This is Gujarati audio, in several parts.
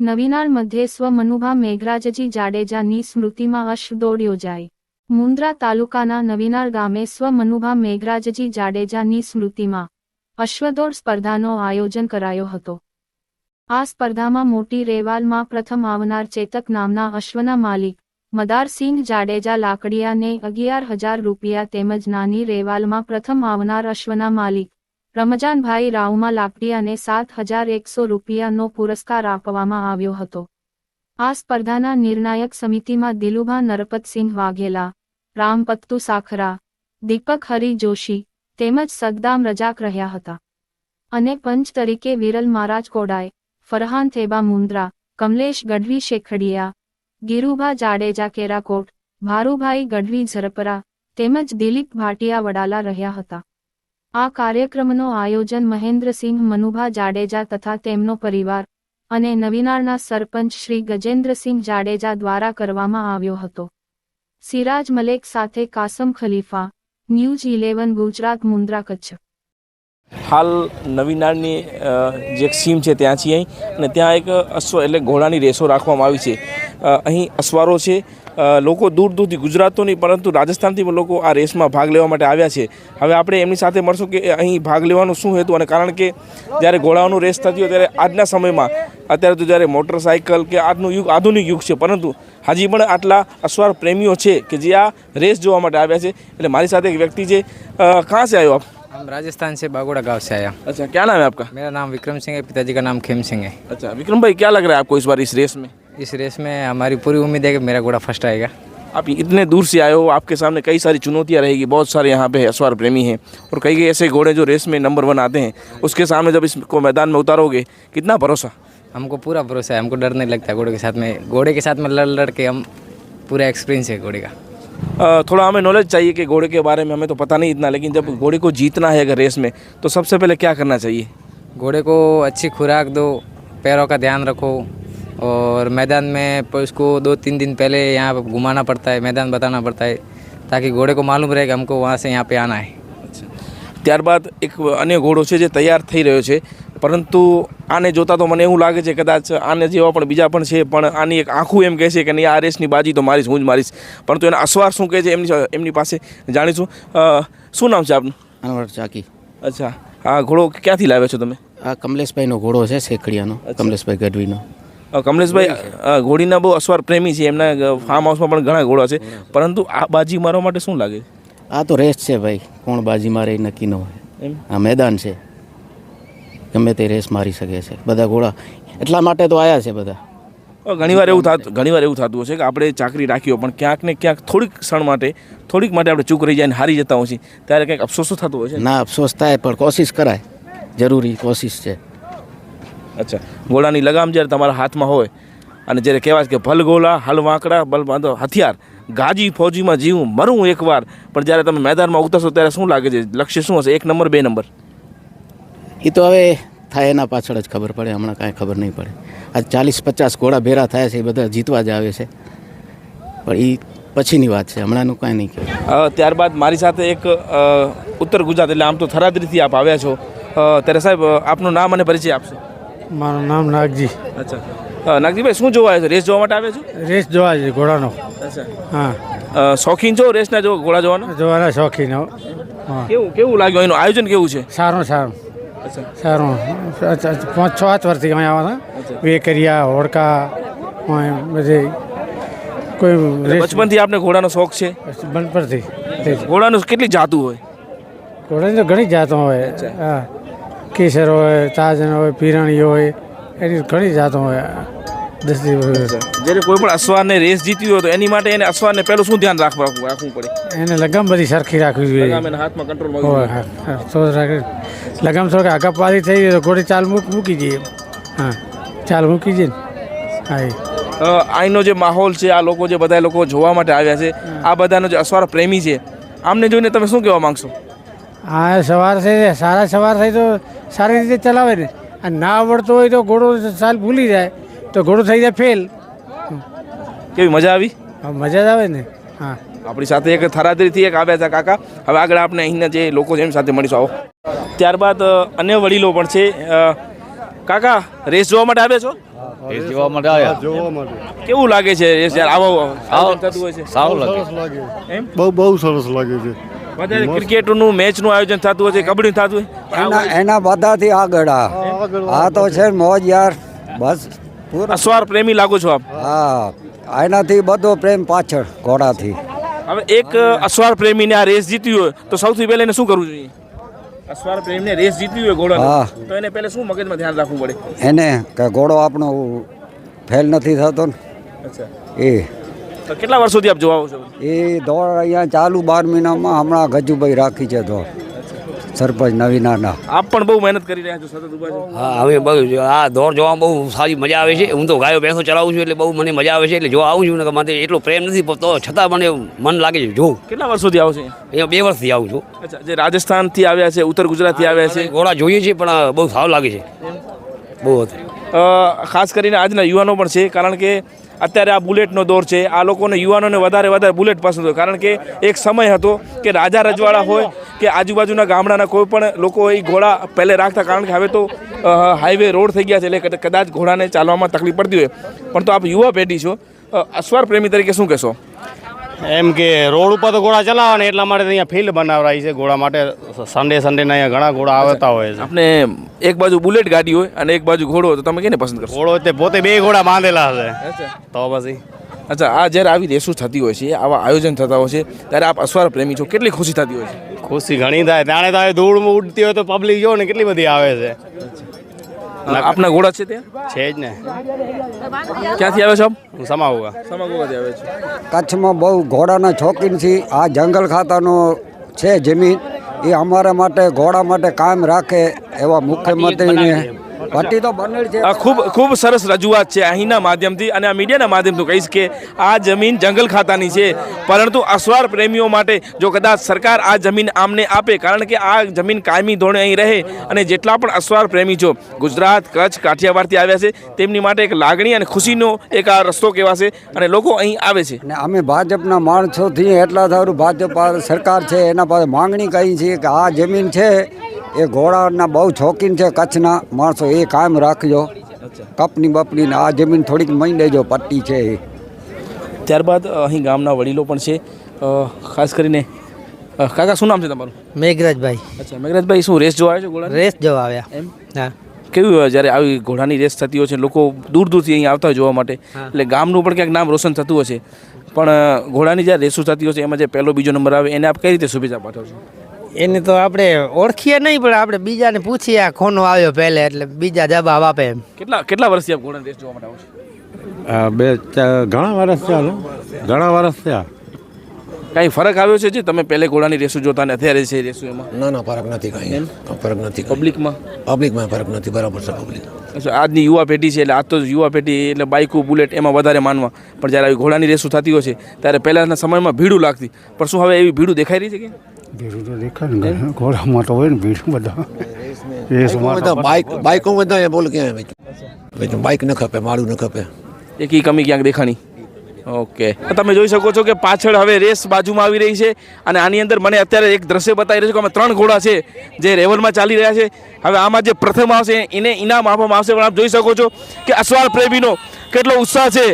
નવીનાળ મધ્યે સ્વ મેઘરાજજી જાડેજાની સ્મૃતિમાં અશ્વદોડ યોજાઈ. મુન્દ્રા તાલુકાના નવીનાળ ગામે સ્વ મનુભા મેઘરાજજી જાડેજાની સ્મૃતિમાં અશ્વદોડ સ્પર્ધાનો આયોજન કરાયો હતો. આ સ્પર્ધામાં મોટી રેવાલમાં પ્રથમ આવનાર ચેતક નામના અશ્વના માલિક મદારસિંહ જાડેજા લાકડિયાને અગિયાર હજાર રૂપિયા તેમજ નાની રેવાલમાં પ્રથમ આવનાર અશ્વના માલિક, રમજાનભાઈ રાવમાં લાકડિયાને સાત હજાર એકસો રૂપિયાનો પુરસ્કાર આપવામાં આવ્યો હતો. આ સ્પર્ધાના નિર્ણાયક સમિતિમાં દિલુભા નરપતસિંહ વાઘેલા, રામપત્તુ સાખરા, દીપક હરી જોશી તેમજ સદ્દામ રજાક રહ્યા હતા. અને પંચ તરીકે વિરલ મહારાજ કોડાય, ફરહાન થેબા મુન્દ્રા કમલેશ ગઢવી શેખડિયા ગીરુભા જાડેજા કેરાકોટ, ભારુભાઈ ગઢવી ઝરપરા તેમજ દિલીપ ભાટિયા વડાલા રહ્યા હતા. આ કાર્યક્રમનો આયોજન મહેન્દ્રસિંહ મનુભા જાડેજા તથા તેમનો પરિવાર અને નવીનારના સરપંચ શ્રી ગજેન્દ્રસિંહ જાડેજા દ્વારા કરવામાં આવ્યો હતો. સિરાજ મલેક સાથે કાસમ ખલીફા, ન્યૂઝ ઇલેવન ગુજરાત, મુન્દ્રા કચ્છ. હાલ નવીનાળની જે સીમ છે ત્યાં છીએ અહીં. અને ત્યાં એક અશ્વ એટલે ઘોડાની રેસો રાખવામાં આવી છે. અહીં અશ્વારો છે. લોકો દૂર દૂરથી ગુજરાત નહીં, પરંતુ રાજસ્થાનથી પણ લોકો આ રેસમાં ભાગ લેવા માટે આવ્યા છે. હવે આપણે એમની સાથે મળશું કે અહીં ભાગ લેવાનો શું હેતુ અને કારણ કે જ્યારે ઘોડાઓનું રેસ થતી હોય ત્યારે આજના સમયમાં અત્યારે તો જ્યારે મોટરસાઇકલ કે આજનું યુગ આધુનિક યુગ છે, પરંતુ હજી પણ આટલા અસવાર પ્રેમીઓ છે કે જે આ રેસ જોવા માટે આવ્યા છે. એટલે મારી સાથે એક વ્યક્તિ છે. કાં છે આવ્યો આપ? हम राजस्थान से बागोड़ा गाँव से आया अच्छा क्या नाम है आपका? मेरा नाम विक्रम सिंह है पिताजी का नाम खेम सिंह है। अच्छा विक्रम भाई क्या लग रहा है आपको इस बार इस रेस में? इस रेस में हमारी पूरी उम्मीद है कि मेरा घोड़ा फ़र्स्ट आएगा। आप इतने दूर से आए हो आपके सामने कई सारी चुनौतियाँ रहेगी बहुत सारे यहाँ पे अश्वार प्रेमी हैं और कई कई ऐसे घोड़े जो रेस में नंबर वन आते हैं उसके सामने जब इसको मैदान में उतारोगे कितना भरोसा? हमको पूरा भरोसा है हमको डर नहीं लगता घोड़े के साथ में घोड़े के साथ में लड़ लड़ के हम पूरा एक्सपीरियंस है घोड़े का। थोड़ा हमें नॉलेज चाहिए कि घोड़े के बारे में हमें तो पता नहीं इतना लेकिन जब घोड़े को जीतना है अगर रेस में तो सबसे पहले क्या करना चाहिए घोड़े को अच्छी खुराक दो पैरों का ध्यान रखो और मैदान में प- उसको दो तीन दिन पहले यहाँ पे घुमाना पड़ता है मैदान बताना पड़ता है ताकि घोड़े को मालूम रहे कि हमको वहाँ से यहाँ पे आना है ત્યારબાદ એક અન્ય ઘોડો છે જે તૈયાર થઈ રહ્યો છે પરંતુ આને જોતાં તો મને એવું લાગે છે કદાચ આને જેવા પણ બીજા પણ છે પણ આની એક આંખું એમ કહે છે કે નહીં આ રેસની બાજી તો મારીશ હું જ મારીશ. પરંતુ એના અસવાર શું કહે છે એમની એમની પાસે જાણીશું. શું નામ છે આપનું? અનવર ચાકી. અચ્છા. આ ઘોડો ક્યાંથી લાવ્યો છો તમે? આ કમલેશભાઈનો ઘોડો છે શેખડિયાનો કમલેશભાઈ ગઢવીનો. કમલેશભાઈ ઘોડીના બહુ અસવાર પ્રેમી છે એમના ફાર્મ હાઉસમાં પણ ઘણા ઘોડા છે. પરંતુ આ બાજી મારવા માટે શું લાગે? આ તો રેસ છે ભાઈ કોણ બાજી મારે નક્કી ન હોય. એમ? આ મેદાન છે. ગમે તે રેસ મારી શકે છે. બધા ઘોડા એટલા માટે તો આવ્યા છે બધા. ઘણીવાર એવું થતું ઘણીવાર એવું થતું હશે કે આપણે ચાકરી રાખી પણ ક્યાંક ને ક્યાંક થોડીક ક્ષણ માટે થોડીક માટે આપણે ચૂક રહી જાય અને હારી જતા છે. ત્યારે કંઈક અફસોસ થતો હોય છે ના? અફસોસ થાય પણ કોશિશ કરાય. જરૂરી કોશિશ છે. અચ્છા. ઘોડાની લગામ જ્યારે તમારા હાથમાં હોય અને જ્યારે કહેવાય કે ભલ ગોલા હલ વાંકડા બલ બાંધો હથિયાર ગાજી ફૌજીમાં જીવું મરું એકવાર. પણ જ્યારે તમે મેદાનમાં ઉતરશો ત્યારે શું લાગે છે? લક્ષ્ય શું હશે? એક નંબર બે નંબર? એ તો હવે થાય એના પાછળ જ ખબર પડે હમણાં કાંઈ ખબર નહીં પડે. આ ચાલીસ પચાસ ઘોડા ભેરા થયા છે એ બધા જીતવા જ આવે છે. પણ એ પછીની વાત છે હમણાંનું કાંઈ નહીં કહેવાય. ત્યારબાદ મારી સાથે એક ઉત્તર ગુજરાત એટલે આમ તો થરાદરીથી આપ આવ્યા છો. ત્યારે સાહેબ આપનું નામ અને પરિચય આપશે. મારું નામ નાગજી. અચ્છા. નાગજીભાઈ શું જોવા આવ્યો છો? રેસ જોવા માટે આવ્યા છો? રેસ જોવા છે ઘોડાનો. અચ્છા. હા. શોખીન છો રેસના જો ઘોડા જોવાનો? જોવાના શોખીન હો. કેવું કેવું લાગ્યું એનું આયોજન કેવું છે? સારું સારું. સારું. પાંચ છ સાત વર્ષથી અમે આવવાના વેકરિયા હોડકા બધી. કોઈ બચપનથી આપને ઘોડાનો શોખ છે? બચપનથી ઘોડાનું કેટલી જાતું હોય? ઘોડાની તો ઘણી જાતો હોય. હા. કેસર હોય તાજન હોય પીરણી હોય એની ઘણી જાતો હોય. જ્યારે કોઈ પણ અશ્વારને રેસ જીતી હોય તો એની માટે એને અસવારને પહેલું શું ધ્યાન રાખવા રાખવું પડે? એને લગામ બધી સરખી રાખવી જોઈએ. લગામ એના હાથમાં કંટ્રોલ હોય તો લગામ આગા પાછી થઈ ગઈ તો ઘોડી ચાલ મૂક જઈએ હા ચાલ મૂકી જઈએ ને. હા એ. અહીંનો જે માહોલ છે આ લોકો જે બધા લોકો જોવા માટે આવ્યા છે આ બધાનો જે અશ્વાર પ્રેમી છે આમને જોઈને તમે શું કહેવા માંગશો? હા સવાર થઈ જાય સારા સવાર થઈ તો સારી રીતે ચલાવે ને. અને ના આવડતો હોય તો ઘોડો ચાલ ભૂલી જાય. તો ઘોડો થઈ જાય ફેલ કેવી મજા આવી? હા, મજા જ આવે ને. હા. આપણી સાથે એક થરાદરીથી એક આવ્યા હતા કાકા. હવે આગળ આપણે અહીંના જે લોકો છે એમની સાથે મળીશું. આવો. ત્યારબાદ અન્ય વડીલો પણ છે. કાકા રેસ જોવા માટે આવ્યા છો? રેસ જોવા માટે આવ્યા. કેવું લાગે છે રેસ યાર? આવો આયોજન થતું હોય છે. સારું લાગે. એમ? બહુ બહુ સરસ લાગે છે. વધારે ક્રિકેટનું મેચનું આયોજન થતું હોય છે કબડ્ડી થતું હોય? એના એના બધાથી આગળ આ. તો છે મોજ યાર. બસ. અસવાર પ્રેમી લાગો છો આપ? હા એનાથી બધો પ્રેમ પાછળ ઘોડાથી. હવે એક અસવાર પ્રેમીને આ રેસ જીતી હોય તો સૌથી પહેલા એને શું કરવું જોઈએ? અસવાર પ્રેમીને રેસ જીતી હોય ઘોડા હા. તો એને પહેલા શું મગજમાં ધ્યાન રાખવું પડે? એને કે ઘોડો આપણો ફેલ નથી થતો ને. અચ્છા. એ. તો કેટલા વર્ષોથી આપ જોવા આવો છો? એ દોડ અહીંયા ચાલુ બાર મહિનામાં હમણાં ગજુભાઈ રાખી છે દોડ. સરપંચ નવીનાના આપ પણ બહુ મહેનત કરી રહ્યા છો સતત ઊભા છો. હા હવે બહુ આ દોડ જોવામાં બહુ સારી મજા આવે છે. હું તો ગાયો ભેંસો ચલાવું છું એટલે બહુ મને મજા આવે છે. એટલે જો આવું છું ને મને એટલો પ્રેમ નથી તો છતાં મને મન લાગે છે જોઉં. કેટલા વર્ષોથી આવો આવશે અહીંયા? બે વર્ષથી આવું છું. અચ્છા જે રાજસ્થાનથી આવ્યા છે ઉત્તર ગુજરાતથી આવ્યા છે. ઘોડા જોઈએ છે પણ બહુ સારું લાગે છે. બહુ ખાસ કરીને આજના યુવાનો પણ છે કારણ કે અત્યારે આ બુલેટનો દોર છે. આ લોકોને યુવાનોને વધારે વધારે બુલેટ પસંદ હોય. કારણ કે એક સમય હતો કે રાજા રજવાડા હોય કે આજુબાજુના ગામડાના કોઈ પણ લોકો એ ઘોડા પહેલે રાખતા. કારણ કે હવે તો હાઈવે રોડ થઈ ગયા છે. એટલે કદાચ ઘોડાને ચાલવામાં તકલીફ પડતી હોય. પણ તો આપ યુવા પેઢી છો. અ, અશ્વાર પ્રેમી તરીકે શું કહેશો? એમ કે રોડ ઉપર તો ઘોડા ચલાવવા ને એટલા માટે અહીંયા ફિલ્ડ બનાવરાઈ છે ઘોડા માટે. સન્ડે સન્ડે અહીંયા ઘણા ઘોડા આવતા હોય છે. આપણે એક બાજુ બુલેટ ગાડી હોય અને એક બાજુ ઘોડો તો તમે કેને પસંદ કરો ઘોડો તે પોતે બે ઘોડા બાંધેલા છે. તો પછી? અચ્છા આ જ્યારે આવી રેસો થતી હોય છે આવા આયોજન થતા હોય છે ત્યારે આપ અસવાર પ્રેમી છો કેટલી ખુશી થતી હોય છે? ખુશી ઘણી થાય. ત્યારે તો ધૂળ ઉડતી હોય તો પબ્લિક જો ને કેટલી બધી આવે છે. આપના ઘોડા છે ત્યાં? છે જ ને. ક્યાંથી આવે છો હું સમાગોગા સમાગોગાથી આવે છે. કચ્છમાં બહુ ઘોડાના શોખીન છે આ જંગલ ખાતાનો છે જમીન. એ અમારા માટે ઘોડા માટે કાયમ રાખે એવા મુખ્યમંત્રીને પટ્ટી તો બનેલ છે. ખૂબ ખૂબ સરસ રજૂઆત છે અહીંના માધ્યમથી અને આ મીડિયાના માધ્યમથી કહીશ કે આ જમીન જંગલ ખાતાની છે. પરંતુ અસવાર પ્રેમીઓ માટે જો કદાચ સરકાર આ જમીન આમને આપે કારણ કે આ જમીન કાયમી ધોરણે અહીં રહે અને જેટલા પણ અસવાર પ્રેમી છો ગુજરાત કચ્છ કાઠિયાવાડથી આવ્યા છે તેમની માટે એક લાગણી અને ખુશીનો એક આ રસ્તો કહેવાશે અને લોકો અહીં આવે છે. અને અમે ભાજપના માણસોથી એટલા સારું ભાજપ સરકાર છે એના પાસે માંગણી કહી છે કે આ જમીન છે એ ઘોડાના બહુ શોખીન છે કચ્છના. માણસો એ કાયમ રાખજો. કપની બપની આ જમીન થોડીક મહી દેજો પટ્ટી છે એ. ત્યારબાદ અહીં ગામના વડીલો પણ છે. ખાસ કરીને કાકા શું નામ છે તમારું? મેઘરાજભાઈ. અચ્છા મેઘરાજભાઈ શું રેસ જોવા આવ્યા છે ઘોડા રેસ જોવા આવ્યા. એમ? હા. કેવું હોય જ્યારે આવી ઘોડાની રેસ થતી હોય છે લોકો દૂર દૂરથી અહીં આવતા હોય જોવા માટે. એટલે ગામનું પણ ક્યાંક નામ રોશન થતું હશે. પણ ઘોડાની જ્યારે રેસો થતી હોય છે એમાં જે પહેલો બીજો નંબર આવે એને આપ કઈ રીતે શુભેચ્છા પાઠવશો એને તો આપણે ઓળખીએ નહીં પણ આપણે બીજાને પૂછીએ આ કોનો આવ્યો પહેલે એટલે બીજા જવાબ આપે એમ. કેટલા કેટલા વર્ષથી આપ ઘોડાની રેસ જોવા માટે આવો છો? બે ચા- ઘણા વર્ષ થયા ઘણા વર્ષ થયા. કાંઈ ફરક આવ્યો છે જે? તમે પહેલે ઘોડાની રેસો જોતા ને અત્યારે છે રેસો એમાં? ના ના ફરક નથી કાંઈ. ફરક નથી પબ્લિકમાં પબ્લિકમાં ફરક નથી બરાબર છે પબ્લિક અચ્છા આજની યુવા પેઢી છે એટલે આજ તો યુવા પેઢી એટલે બાઇકો બુલેટ એમાં વધારે માનવા. પણ જ્યારે આવી ઘોડાની રેસો થતી હોય છે ત્યારે પહેલાંના સમયમાં ભીડું લાગતી. પણ શું હવે એવી ભીડું દેખાઈ રહી છે કે? ભીડ તો દેખાય ને ઘોડામાં તો હોય ને ભીડ બધા. રેસમાં બધા બાઇક બાઇકો બધા એ બોલ ક્યાં તો બાઇક ન ખપે માળું ન ખપે. એકી કમી ક્યાંક દેખાણી. ઓકે. તમે જોઈ શકો છો કે પાછળ હવે રેસ બાજુમાં આવી રહી છે અને આની અંદર મને અત્યારે એક દ્રશ્ય બતાવી રહ્યું છે કે અમે ત્રણ ઘોડા છે જે રેવલમાં ચાલી રહ્યા છે. હવે આમાં જે પ્રથમ આવશે એને ઇનામ આપવામાં આવશે પણ આપ જોઈ શકો છો કે અસવાર પ્રેમીનો કેટલો ઉત્સાહ છે.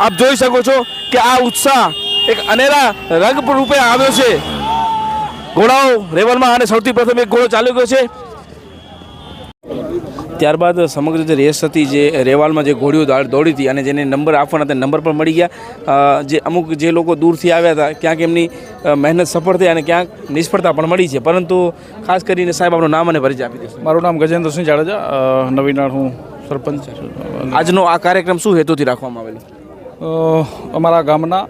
આપ જોઈ શકો છો કે આ ઉત્સાહ એક અનેરા રંગ રૂપે આવ્યો છે. ઘોડાઓ રેવલમાં અને સૌથી પ્રથમ એક ઘોડો ચાલ્યો ગયો છે. ત્યારબાદ સમગ્ર જે રેસ હતી જે રેવાલમાં જે ઘોડીઓ દોડી હતી અને જેને નંબર આપવાના હતા નંબર પણ મળી ગયા. જે અમુક જે લોકો દૂરથી આવ્યા હતા ક્યાંક એમની મહેનત સફળ થઈ અને ક્યાંક નિષ્ફળતા પણ મળી છે. પરંતુ ખાસ કરીને સાહેબ આપણું નામ અને પરિચય આપી દેશો મારું નામ ગજેન્દ્રસિંહ જાડેજા નવીનાળ હું સરપંચ આજનો આ કાર્યક્રમ શું હેતુથી રાખવામાં આવેલો? અમારા ગામના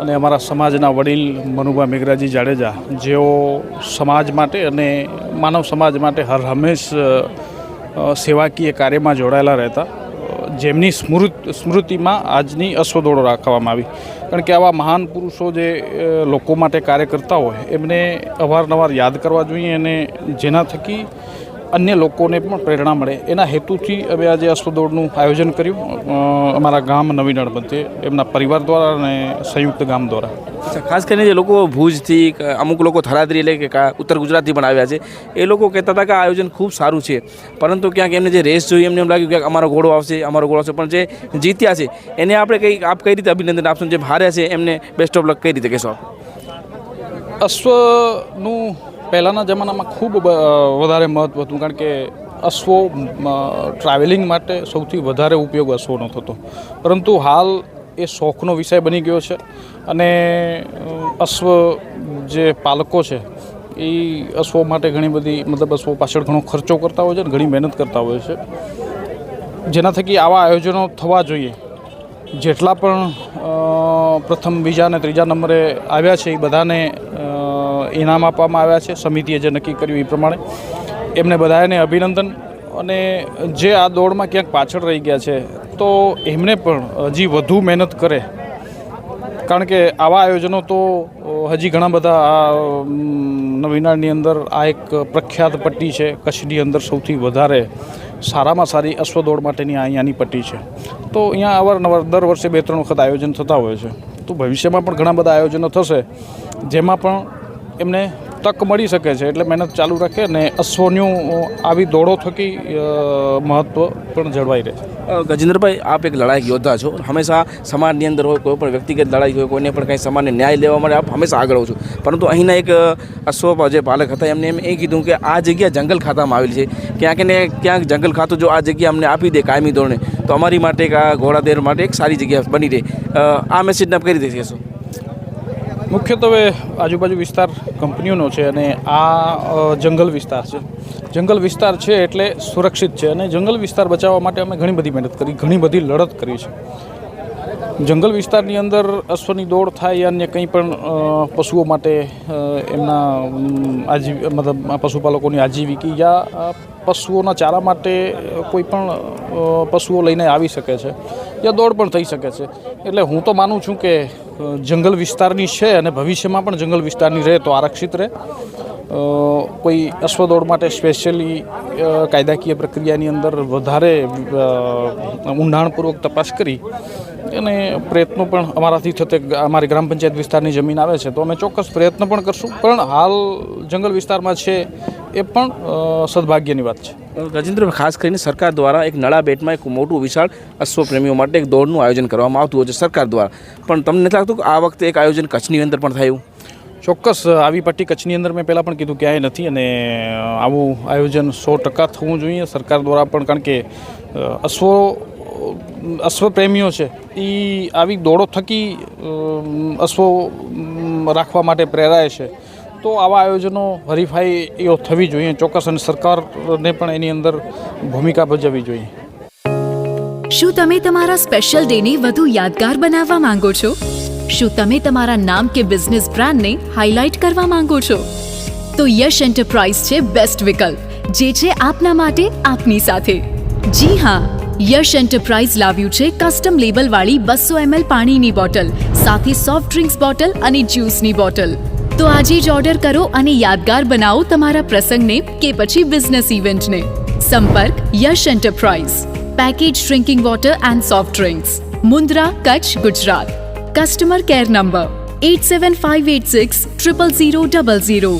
અને અમારા સમાજના વડીલ મનુભા મેઘરાજી જાડેજા, જેઓ સમાજ માટે અને માનવ સમાજ માટે હર હંમેશ સેવાકીય કાર્યમાં જોડાયેલા રહેતા જેમની સ્મૃત, સ્મૃતિમાં આજની અશ્વદોડો રાખવામાં આવી. કારણ કે આવા મહાન પુરુષો જે લોકો માટે કાર્ય કરતા હોય, એમને અવારનવાર યાદ કરવા જોઈએ અને જેના થકી અન્ય લોકોને પણ પ્રેરણા મળે. એના હેતુથી અમે આજે અશ્વ દોડનું આયોજન કર્યું. અમારા ગામ નવી મધ્યે એમના પરિવાર દ્વારા અને સંયુક્ત ગામ દ્વારા. ખાસ કરીને જે લોકો ભુજથી અમુક લોકો થરાદરી એટલે કે ઉત્તર ગુજરાતથી પણ આવ્યા છે એ લોકો કહેતા હતા કે આ આયોજન ખૂબ સારું છે. પરંતુ ક્યાંક એમને જે રેસ જોઈ એમને એમ લાગ્યું કે અમારો ઘોડો આવશે અમારો ઘોડો આવશે પણ જે જીત્યા છે એને આપણે કઈ આપ કઈ રીતે અભિનંદન આપશો? જે હાર્યા છે એમને બેસ્ટ ઓફ લક કઈ રીતે કહેશો અશ્વનું પહેલાંના જમાનામાં ખૂબ વધારે મહત્ત્વ હતું, કારણ કે અશ્વો ટ્રાવેલિંગ માટે સૌથી વધારે ઉપયોગ અશ્વનો થતો. પરંતુ હાલ એ શોખનો વિષય બની ગયો છે અને અશ્વ જે પાલકો છે, એ અશ્વો માટે ઘણી બધી, મતલબ અશ્વો પાછળ ઘણો ખર્ચો કરતા હોય છે અને ઘણી મહેનત કરતા હોય છે. જેના થકી આવા આયોજનો થવા જોઈએ. જેટલા પણ પ્રથમ, બીજા અને ત્રીજા નંબરે આવ્યા છે એ બધાને ઇનામ આપવામાં આવ્યા છે. સમિતિએ જે નક્કી કર્યું એ પ્રમાણે. એમને બધાને અભિનંદન. અને જે આ દોડમાં ક્યાંક પાછળ રહી ગયા છે, તો એમને પણ હજી વધુ મહેનત કરે. કારણ કે આવા આયોજનો તો હજી ઘણા બધા આ નવીનાળની અંદર આ એક પ્રખ્યાત પટ્ટી છે, કચ્છની અંદર સૌથી વધારે સારામાં સારી અશ્વદોડ માટેની આ અહીંયાની પટ્ટી છે. તો અહીંયા અવારનવાર દર વર્ષે બે ત્રણ વખત આયોજન થતા હોય છે. તો ભવિષ્યમાં પણ ઘણા બધા આયોજનો થશે, જેમાં પણ એમને તક મળી શકે છે એટલે મહેનત ચાલુ રાખે અને અશ્વનું આવી દોડો થકી મહત્ત્વ પણ જળવાઈ રહે ગજેન્દ્રભાઈ, આપ એક લડાયક યોદ્ધા છો હંમેશા સમાજની અંદર હોય, કોઈ પણ વ્યક્તિગત લડાઈ હોય, કોઈને પણ કંઈ સમાજને ન્યાય લેવા માટે આપ હંમેશા આગળ હો છો. પરંતુ અહીંના એક અશ્વ જે પાલક હતા, એમને એમ એ કીધું કે આ જગ્યા જંગલ ખાતામાં આવેલી છે. ક્યાંક ને ક્યાંક જંગલ ખાતું જો આ જગ્યા અમને આપી દે કાયમી ધોરણે, તો અમારી માટે એક આ ઘોડાદેર માટે એક સારી જગ્યા બની રહે. આ મેસેજને આપ કરી કહેશો? મુખ્યત્વે આજુબાજુ વિસ્તાર કંપનીઓનો છે અને આ જંગલ વિસ્તાર છે. જંગલ વિસ્તાર છે એટલે સુરક્ષિત છે અને જંગલ વિસ્તાર બચાવવા માટે અમે ઘણી બધી મહેનત કરી, ઘણી બધી લડત કરી છે. જંગલ વિસ્તારની અંદર અશ્વની દોડ થાય અન્ય કંઈ પણ પશુઓ માટે એમના આજી મતલબ પશુપાલકોની આજીવિકી યા પશુઓના ચારા માટે કોઈ પણ પશુઓ લઈને આવી શકે છે. યા દોડ પણ થઈ શકે છે. એટલે હું તો માનું છું કે જંગલ વિસ્તારની છે અને ભવિષ્યમાં પણ જંગલ વિસ્તારની રહે તો આરક્ષિત રહે. કોઈ અશ્વદોડ માટે સ્પેશિયલી કાયદાકીય પ્રક્રિયાની અંદર વધારે ઊંડાણપૂર્વક તપાસ કરી અને પ્રયત્નો પણ અમારાથી થતે, અમારી ગ્રામ પંચાયત વિસ્તારની જમીન આવે છે, તો અમે ચોક્કસ પ્રયત્ન પણ કરશું. પણ હાલ જંગલ વિસ્તારમાં છે એ પણ સદભાગ્યની વાત છે. ગજેન્દ્ર ખાસ કરીને સરકાર દ્વારા એક નળા બેટમાં એક મોટું વિશાળ અશ્વપ્રેમીઓ માટે એક દોડનું આયોજન કરવામાં આવતું હોય છે સરકાર દ્વારા. પણ તમને નથી લાગતું કે આ વખતે એક આયોજન કચ્છની અંદર પણ થયું? ચોક્કસ આવી પટ્ટી કચ્છની અંદર મેં પહેલાં પણ કીધું ક્યાંય નથી અને આવું આયોજન સો ટકા થવું જોઈએ. સરકાર દ્વારા પણ કારણ કે અશ્વો અશ્વ, અશ્વપ્રેમીઓ છે એ આવી દોડો થકી અશ્વો રાખવા માટે પ્રેરાય છે. તો આવા આયોજનો હરીફાઈઓ થવી જોઈએ. ચોક્કસ અને સરકારને પણ એની અંદર ભૂમિકા ભજવવી જોઈએ. શું તમે તમારા સ્પેશિયલ ડેને વધુ યાદગાર બનાવવા માંગો છો? શું તમે તમારા નામ કે બિઝનેસ બ્રાન્ડને હાઇલાઇટ કરવા માંગો છો? તો યશ એન્ટરપ્રાઇઝ છે બેસ્ટ વિકલ્પ, જે છે આપના માટે આપની સાથે. જી હા, યશ એન્ટરપ્રાઇઝ લાવ્યું છે કસ્ટમ લેબલવાળી બસો એમએલ પાણીની બોટલ સાથે સોફ્ટ ડ્રિંક્સ બોટલ અને જ્યુસની બોટલ તો આજે જ ઓર્ડર કરો અને યાદગાર બનાવો તમારા પ્રસંગને કે પછી બિઝનેસ ઇવેન્ટને સંપર્ક Yash enterprise package drinking water and soft drinks Mundra Kutch Gujarat customer care number eight seven five eight six triple zero double zero